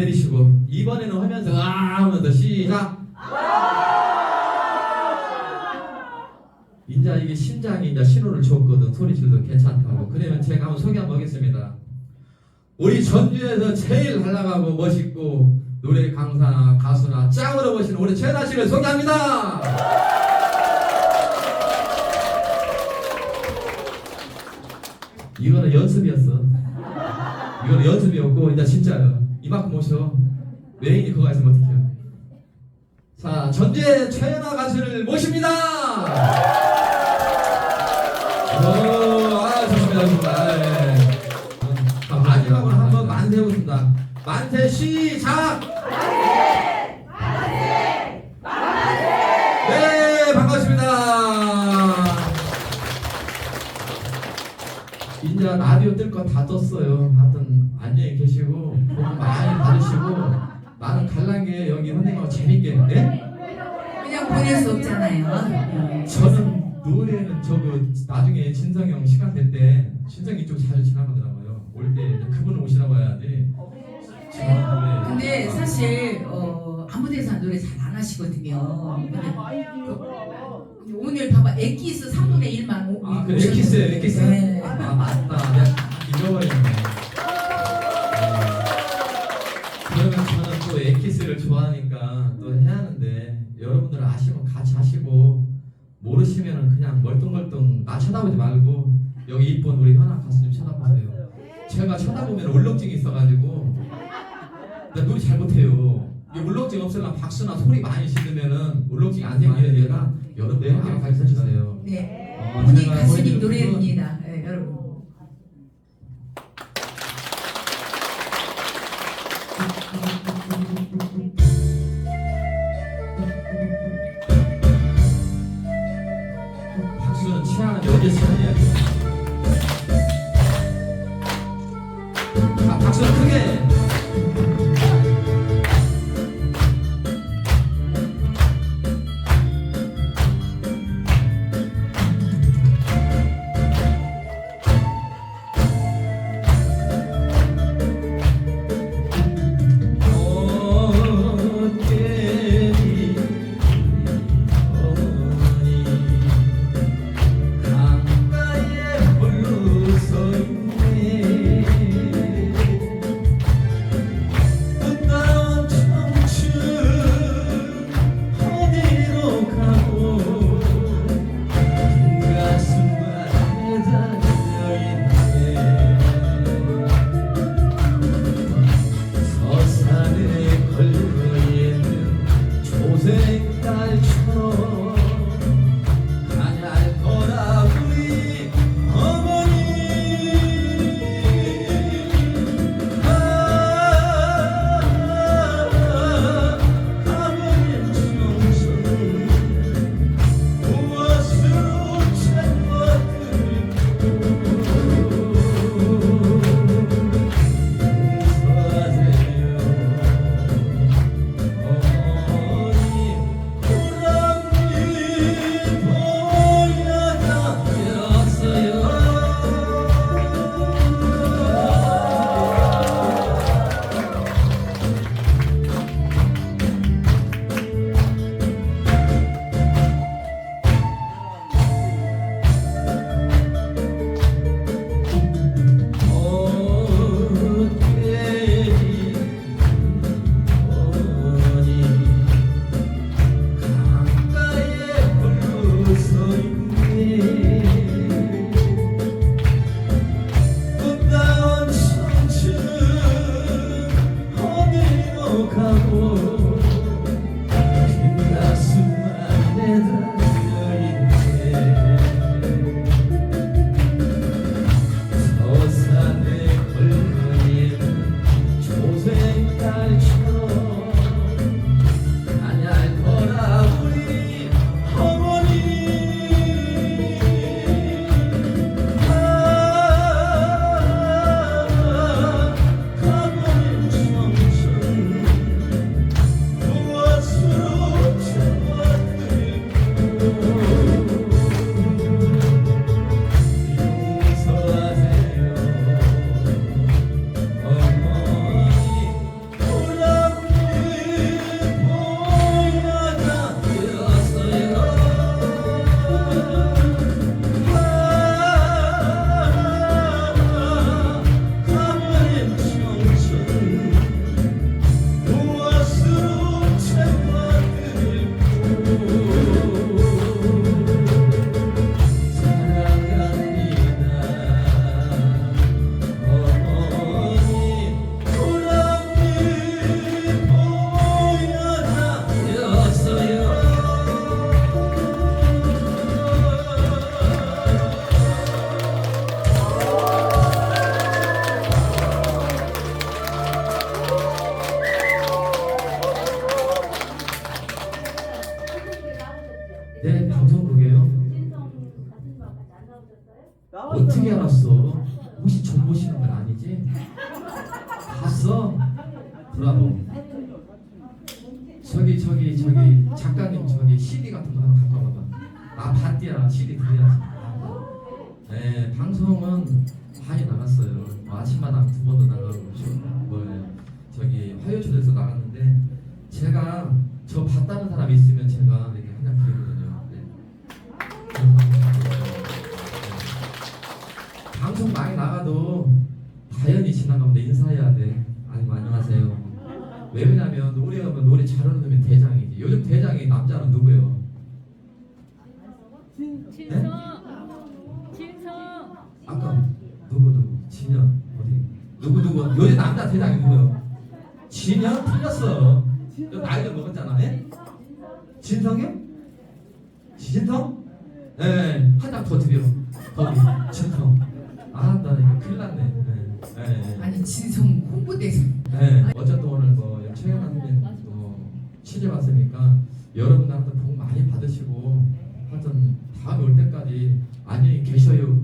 내리시고 이번에는 하면서 아 하면서 시작. 이제 이게 심장이 이제 신호를 줬거든. 소리질도 괜찮다고. 그러면 제가 한번 소개 한번 하겠습니다. 우리 전주에서 제일 날라가고 멋있고 노래 강사나 가수나 짱으로 보시는 우리 최나 씨를 소개합니다. 이거는 연습이었어. 이거는 연습이었고 이제 진짜요 오셔 메인이 그거 있으면 어떡해요 자 전주의 최연아 가수를 모십니다 오, 아, 좋습니다, 좋습니다. 예. 자, 마지막으로 한번 만세 해보겠습니다. 만세 시작! 네, 반갑습니다. 이제 라디오 뜰 거 다 떴어요. 하여튼 안녕히 계시고 복 많이 받으시고 나는 갈란게 여기 선생님하고 재밌게 네? 그냥 보낼 수 없잖아요. 저는 노래는 저거 나중에 진성이 형 시간 될때 진성이 좀 자주 지나가더라고요. 올 때 그분 오시라고 해야지. 노래. 근데 사실 어, 아무 데서 노래 잘 안 하시거든요. 근데 그, 오늘 봐봐 엑기스 3분의 1만 오, 아, 그 엑기스예요, 엑기스. 네. 아 맞다. 내가 잊어버렸네. 모르시면은 그냥 멀뚱멀뚱 나 쳐다보지 말고 여기 이쁜 우리 현아 가수 좀 쳐다보세요. 제가 쳐다보면 울렁증이 있어가지고 나 노래 잘 못해요. 울렁증 없으려면 박수나 소리 많이 지르면은 울렁증이 안 생겨야 되니까 여러분들 한번 가르쳐 주세요. 네. 어, 본인 가수님 노래입니다. 네, 여러분. 어떻게 알았어? 혹시 전 보시는 건 아니지? 봤어? 브라보. 저기 저기 저기 작가님 저기 CD 같은 거 하나 갖고 와봐. 아 봤디야 CD 드려야지. 네 방송은 많이 나갔어요. 뭐 아침마당 두 번도 나가고 방송 많이 나가도 자연히 지나가면 내 인사해야 돼. 아이고 안녕하세요. 왜 그러냐면 노래하면 노래 잘하는 놈이 대장이지. 요즘 대장이 남자는 누구예요? 진성 진성 아까 누구 누구? 진현 어디? 누구 누구? 요즘 남자 대장이 누구요? 진현 틀렸어. 나이 좀 먹었잖아. 예? 진성이요? 진성? 예, 한장 더 드려. 거기 진성. 아, 나 이거 큰일 났네. 예, 예, 예. 아니 진성 홍보대사. 네, 어쨌든 오늘 뭐 최현아 선배님 또 취재 왔으니까 여러분들 한테 복 많이 받으시고 하여튼 다음에 올 때까지 안녕히 계셔요.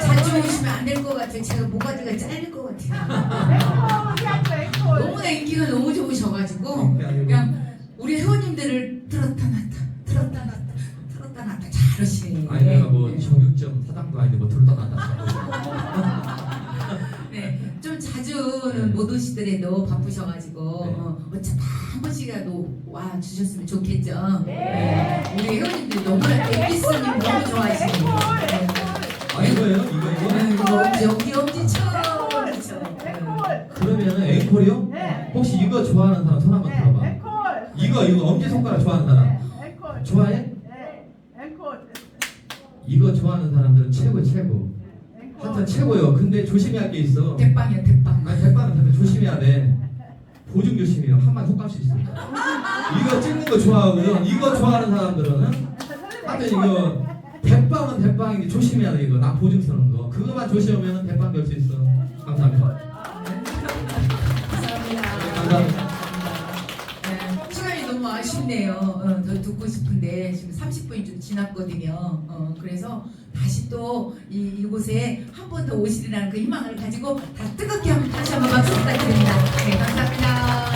자주 오시면 안 될 것 같아요. 제가 모가지가 잘릴 것 같아요. 너무나 인기가 너무 좋으셔가지고 그냥 우리 회원님들을 들었다 놨다 잘하시네. 아니 내가 뭐 정육점 사장도 아닌데 뭐 들다 놨다. 네, 좀 자주는 못 오시더라도 바쁘셔가지고 네. 어, 어차피 한 번씩이라도 와 주셨으면 좋겠죠. 네. 우리 회원님들 너무나 엠비스님 너무. 네. 아 이거예요? 이거 이거? 네, 이거 엄지 엄지쳐. 네. 그러면은 앵콜이요? 혹시 이거 좋아하는 사람 손 한번 들어봐. 이거 이거 엄지 손가락 좋아하는 사람 좋아해? 이거 좋아하는 사람들은 최고 최고. 하여튼 최고요. 근데 조심해야 할 게 있어. 대빵이야 대빵. 아니 백반은 근데 조심해야 돼. 보증 조심해요. 한 마디 혹갈 수 있으니까. 이거 찍는 거 좋아하고요. 이거 좋아하는 사람들은 하여튼 이거 백방은 백방인데 조심해야 돼 이거. 나 보증 쓰는 거. 그거만 조심하면 백방 될수 있어. 감사합니다. 감사합니다. 감사합니다. 아쉽네요. 어, 더 듣고 싶은데 지금 30분이 좀 지났거든요. 어, 그래서 다시 또 이, 이곳에 한 번 더 오시리라는 그 희망을 가지고 다 뜨겁게 한번 다시 한번 박수 부탁드립니다. 네, 감사합니다.